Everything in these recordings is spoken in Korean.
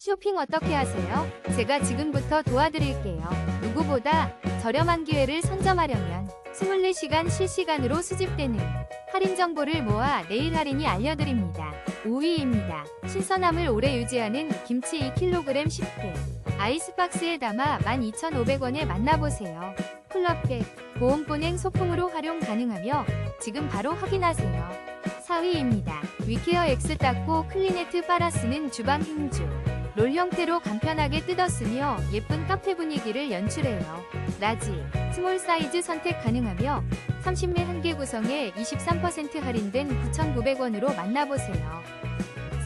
쇼핑 어떻게 하세요? 제가 지금부터 도와드릴게요. 누구보다 저렴한 기회를 선점하려면 24시간 실시간으로 수집되는 할인 정보를 모아 내일 할인이 알려드립니다. 5위입니다. 신선함을 오래 유지하는 김치 2kg 10개. 아이스박스에 담아 12,500원에 만나보세요. 클럽백, 보온보냉 소품으로 활용 가능하며 지금 바로 확인하세요. 4위입니다. 위케어 X 닦고 클리네트 빨아쓰는 주방 행주. 롤 형태로 간편하게 뜯었으며 예쁜 카페 분위기를 연출해요. 라지, 스몰 사이즈 선택 가능하며 30매 한 개 구성에 23% 할인된 9,900원으로 만나보세요.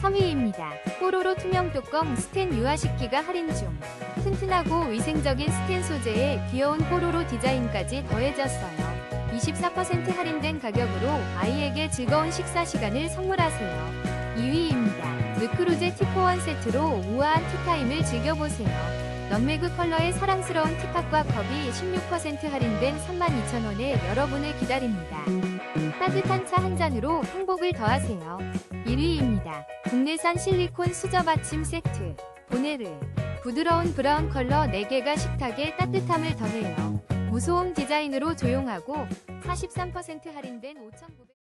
3위입니다. 뽀로로 투명 뚜껑 스텐 유화식기가 할인 중. 튼튼하고 위생적인 스텐 소재에 귀여운 뽀로로 디자인까지 더해졌어요. 24% 할인된 가격으로 아이에게 즐거운 식사 시간을 선물하세요. 2위입니다. 르 크루제 티포원 세트로 우아한 티타임을 즐겨보세요. 넌매그 컬러의 사랑스러운 티팟과 컵이 16% 할인된 32,000원에 여러분을 기다립니다. 따뜻한 차 한 잔으로 행복을 더하세요. 1위입니다. 국내산 실리콘 수저 받침 세트. 보네르. 부드러운 브라운 컬러 4개가 식탁에 따뜻함을 더해요. 무소음 디자인으로 조용하고 43% 할인된 5,900